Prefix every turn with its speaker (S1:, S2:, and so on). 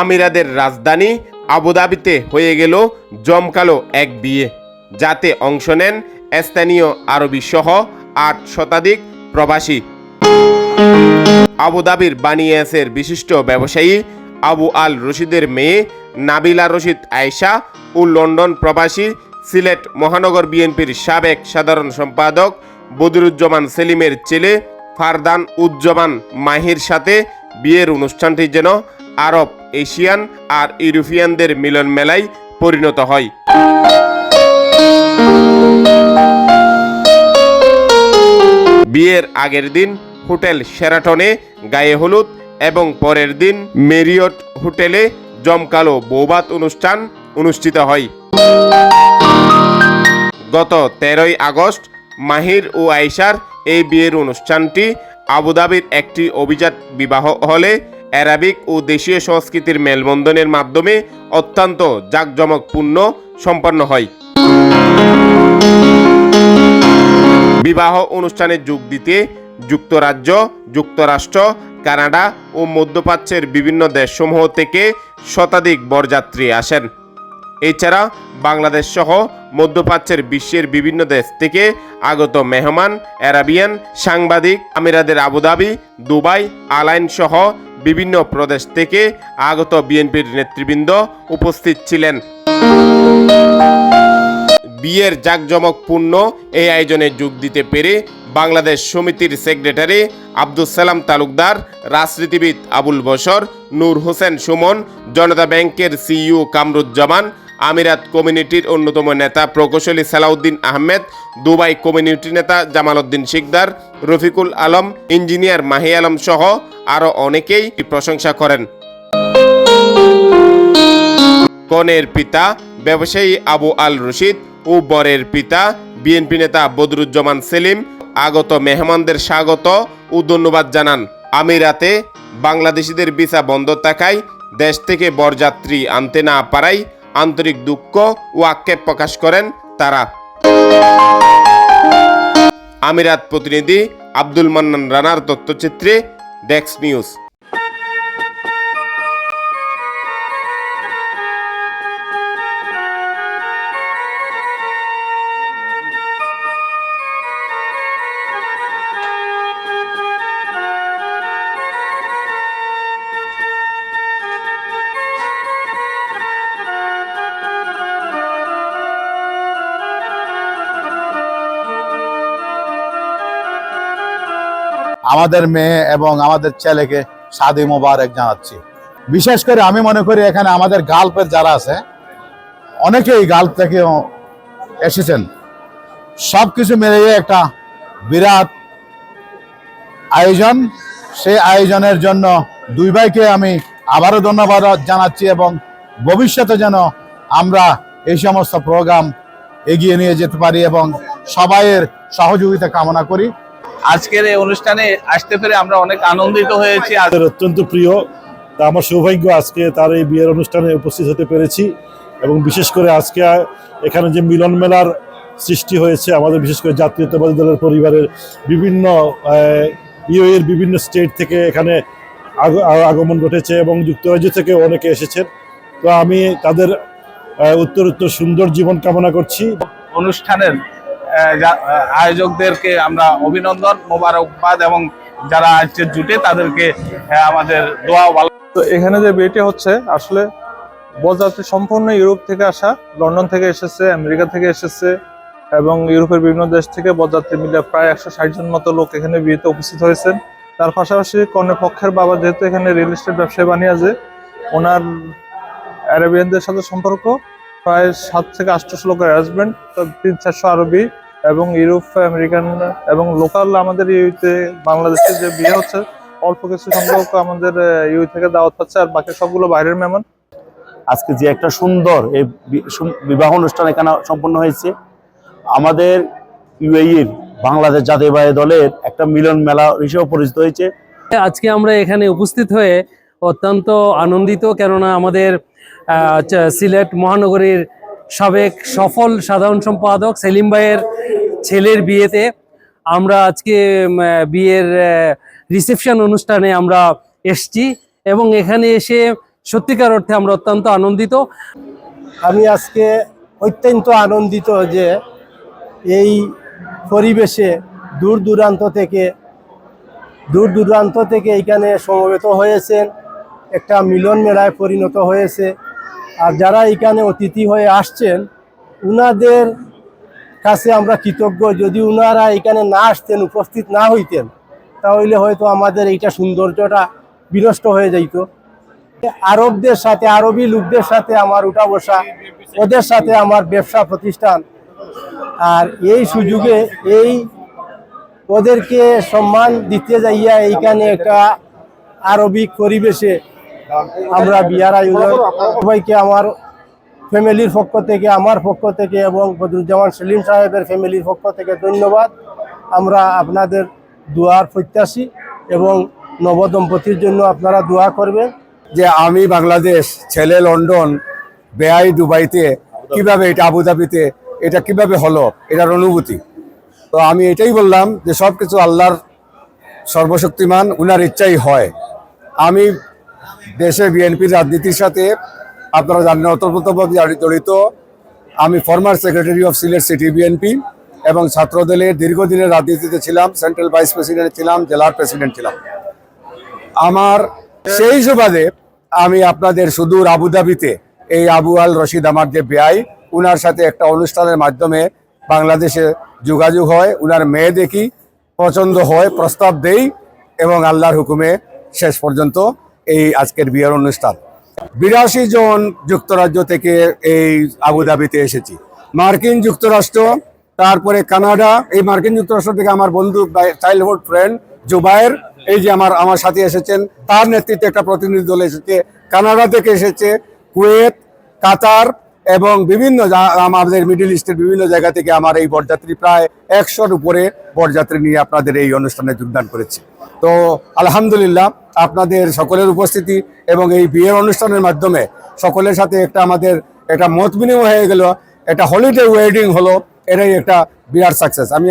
S1: আমিরাদের রাজধানী আবুধাবিতে হয়ে গেল জমকালো এক বিয়ে। যাতে অংশ নেন স্থানীয় আরবি সহ আট শতাধিক প্রবাসী। আবুধাবির বানিয়াসের বিশিষ্ট ব্যবসায়ী আবু আল রশিদের মেয়ে নাবিলা রশিদ আয়েশা ও লন্ডন প্রবাসী সিলেট মহানগর বিএনপির সাবেক সাধারণ সম্পাদক বদিরুজ্জামান সেলিমের ছেলে ফারদান উজ্জামান মাহির সাথে বিয়ের অনুষ্ঠানটি যেন আরব এশিয়ান আর ইউরোপিয়ানদের মিলন মেলায় পরিণত হয়। বিয়ের আগের দিন হোটেল শেরাটনে গায়ে হলুদ এবং পরের দিন মেরিয়ট হোটেলে জমকালো বৌবাত অনুষ্ঠান অনুষ্ঠিত হয়। গত তেরোই আগস্ট মাহির ও আয়েশার এই বিয়ের অনুষ্ঠানটি আবুধাবির একটি অভিজাত বিবাহ হলে অ্যারাবিক ও দেশীয় সংস্কৃতির মেলবন্ধনের মাধ্যমে অত্যন্ত জাঁকজমকপূর্ণ সম্পন্ন হয়। বিবাহ অনুষ্ঠানে যোগ দিতে যুক্তরাজ্য, যুক্তরাষ্ট্র, কানাডা ও মধ্যপ্রাচ্যের বিভিন্ন দেশসমূহ থেকে শতাধিক বরযাত্রী আসেন। এছাড়া বাংলাদেশ সহ মধ্যপ্রাচ্যের বিশ্বের বিভিন্ন দেশ থেকে আগত মেহমান, অ্যারাবিয়ান, সাংবাদিক, আমিরাদের আবুধাবি, দুবাই, আলাইন সহ বিভিন্ন প্রদেশ থেকে আগত বিএনপির নেতৃবৃন্দ উপস্থিত ছিলেন। বিয়ের জাঁকজমকপূর্ণ এই আয়োজনে যোগ দিতে পেরে বাংলাদেশ সমিতির সেক্রেটারি আব্দুল সালাম তালুকদার, রাজনীতিবিদ আবুল বশর, নূর হোসেন সুমন, জনতা ব্যাংকের সিইও কামরুজ্জামান আমিরাত কমিউনিটির অন্যতম নেতা প্রকৌশলী সালাউদ্দিন আহমেদ, দুবাই কমিউনিটি নেতা জামাল উদ্দিন শিকদার, রফিকুল আলম, ইঞ্জিনিয়ার মাহি আলম সহ আরও অনেকেই প্রশংসা করেন। কনের পিতা ব্যবসায়ী আবু আল রশিদ ও বরের পিতা বিএনপি নেতা বদরুজ্জামান সেলিম আগত মেহমানদের স্বাগত ও ধন্যবাদ জানান। আমিরাতে বাংলাদেশিদের ভিসা বন্ধ থাকায় দেশ থেকে বরযাত্রী আনতে না পারায় আন্তরিক দুঃখ ও আক্ষেপ প্রকাশ করেন তারা। আমিরাত প্রতিনিধি আব্দুল মান্নান রানার তথ্যচিত্রে ডেক্স নিউজ।
S2: আমাদের মেয়ে এবং আমাদের ছেলেকে শাদি মোবারক জানাচ্ছি। বিশেষ করে আমি মনে করি এখানে আমাদের গাল্পের যারা আছে, অনেকেই গাল্প থেকে এসেছেন। সব কিছু মিলিয়ে একটা বিরাট আয়োজন। সেই আয়োজনের জন্য দুই ভাইকে আমি আবারও ধন্যবাদ জানাচ্ছি এবং ভবিষ্যতে যেন আমরা এই সমস্ত প্রোগ্রাম এগিয়ে নিয়ে যেতে পারি এবং সবাইয়ের সহযোগিতা কামনা করি।
S3: আজকের এই অনুষ্ঠানে আসতে পেরে আমরা অনেক আনন্দিত হয়েছি।
S4: অত্যন্ত প্রিয় তা আমার সৌভাগ্য আজকে তার এই বিয়ের অনুষ্ঠানে উপস্থিত হতে পেরেছি এবং বিশেষ করে আজকে এখানে যে মিলন মেলার সৃষ্টি হয়েছে আমাদের বিশেষ করে জাতীয়তাবাদী দলের পরিবারের বিভিন্ন ইউ এর বিভিন্ন স্টেট থেকে এখানে আগ- আগমন ঘটেছে এবং যুক্তরাজ্য থেকে অনেকে এসেছেন। তো আমি তাদের আহ, উত্তর উত্তর সুন্দর জীবন কামনা করছি।
S3: অনুষ্ঠানের আয়োজকদেরকে আমরা অভিনন্দন, মোবারকবাদ এবং যারা আজকে জুটে তাদেরকে আমাদের দোয়া ভালো
S5: তো এখানে যে বিয়েটি হচ্ছে, আসলে বরযাত্রী সম্পূর্ণ ইউরোপ থেকে আসা, লন্ডন থেকে এসেছে, আমেরিকা থেকে এসেছে, এবং ইউরোপের বিভিন্ন দেশ থেকে বরযাত্রী মিলে প্রায় একশো ষাট জন মতো লোক এখানে বিয়েতে উপস্থিত হয়েছেন। তার পাশাপাশি কন্যা পক্ষের বাবা যেহেতু এখানে রিয়েল এস্টেট ব্যবসায় বানিয়েছে ওনার অ্যারাবিয়ানদের সাথে সম্পর্ক, প্রায় সাত থেকে আটশো লোকের অ্যারেঞ্জমেন্ট তিন চারশো আরবি। এবং ইউরোপ আমেরিকান এবং লোকাল আমাদের ইউতে বাংলাদেশে যে বিয়ে হচ্ছে অল্প কিছু সংখ্যক আমাদের ইউ থেকে দাওয়াত পাচ্ছে আর বাকি সবগুলো বাইরের মেহমান।
S6: আজকে যে একটা সুন্দর এই বিবাহ অনুষ্ঠান এখানে সম্পন্ন হয়েছে। আমাদের ইউএইর বাংলাদেশ জাতীয়বাদী দলের একটা মিলন মেলা হিসেবে পরিচিত হয়েছে।
S7: আজকে আমরা এখানে উপস্থিত হয়ে অত্যন্ত আনন্দিত কেননা আমাদের সিলেট মহানগরীর সাবেক সফল সাধারণ সম্পাদক সেলিম ভাইয়ের ছেলের বিয়েতে আমরা আজকে বিয়ের রিসেপশন অনুষ্ঠানে আমরা এসছি এবং এখানে এসে সত্যিকার অর্থে আমরা অত্যন্ত আনন্দিত।
S8: আমি আজকে অত্যন্ত আনন্দিত যে এই পরিবেশে দূর দূরান্ত থেকে, দূর দূরান্ত থেকে এখানে সমবেত হয়েছেন, একটা মিলন মেলায় পরিণত হয়েছে। আর যারা এখানে অতিথি হয়ে আসছেন, উনাদের কাছে আমরা কৃতজ্ঞ। যদি উনারা এখানে না আসতেন, উপস্থিত না হইতেন, তাহলে হয়তো আমাদের এইটা সৌন্দর্যটা বিনষ্ট হয়ে যাইতো। আরবদের সাথে, আরবি লোকদের সাথে আমার উঠা বসা ওদের সাথে আমার ব্যবসা প্রতিষ্ঠান। আর এই সুযোগে এই ওদেরকে সম্মান দিতে যাইয়া এইখানে একটা আরবিক পরিবেশে আমরা বিয়ার আয়োজন সবাইকে আমার ফ্যামিলির পক্ষ থেকে, আমার পক্ষ থেকে এবং বদরুজ্জামান সেলিম সাহেবের ফ্যামিলির পক্ষ থেকে ধন্যবাদ। আমরা আপনাদের দোয়ার প্রত্যাশী এবং নবদম্পতির জন্য আপনারা দোয়া করবেন।
S2: যে আমি বাংলাদেশ, ছেলে লন্ডন, বেআই দুবাইতে কীভাবে এটা আবুধাবিতে, এটা কীভাবে হলো, এটার অনুভূতি। তো আমি এটাই বললাম যে সব কিছু আল্লাহর সর্বশক্তিমান, উনার ইচ্ছাই হয়। আমি দেশে বিএনপির রাজনীতির সাথে আপনারা জানেন অতপ্রতভাবে জড়িত। আমি former secretary of Sylhet city BNP এবং ছাত্রদলের দীর্ঘদিনের রাজনীতিতে ছিলাম সেন্ট্রাল ভাইস প্রেসিডেন্ট ছিলাম, জেলার প্রেসিডেন্ট ছিলাম। আমার সেই সুবাদে আমি আপনাদের সুদূর আবুধাবিতে এই আবু আল রশিদ আমার যে ব্যয় উনার সাথে একটা অনুষ্ঠানের মাধ্যমে বাংলাদেশে যোগাযোগ হয়, উনার মেয়ে দেখি, পছন্দ হয়, প্রস্তাব দেই এবং আল্লাহর হুকুমে শেষ পর্যন্ত এই আজকের বিয়ের অনুষ্ঠান। বিরাশি জন যুক্তরাজ্য থেকে এই আবুধাবিতে এসেছি। মার্কিন যুক্তরাষ্ট্র, তারপরে কানাডা, এই মার্কিন যুক্তরাষ্ট্র থেকে আমার বন্ধু চাইল্ডহুড ফ্রেন্ড জুবায়ের এই যে আমার আমার সাথে এসেছেন, তার নেতৃত্বে একটা প্রতিনিধি দল এসেছে, কানাডা থেকে এসেছে, কুয়েত, কাতার এবং বিভিন্ন আমাদের মিডিল ইস্টের বিভিন্ন জায়গা থেকে আমার এই বরযাত্রী প্রায় একশোর উপরে বরযাত্রী নিয়ে আপনাদের এই অনুষ্ঠানে যোগদান করেছে। তো আলহামদুলিল্লাহ আপনাদের সকলের উপস্থিতি এবং এই বিয়ের অনুষ্ঠানের মাধ্যমে সকলের সাথে একটা আমাদের একটা মত বিনিময় হয়ে গেল, একটা হলিডে ওয়েডিং হলো, এটাই একটা বিরাট সাকসেস আমি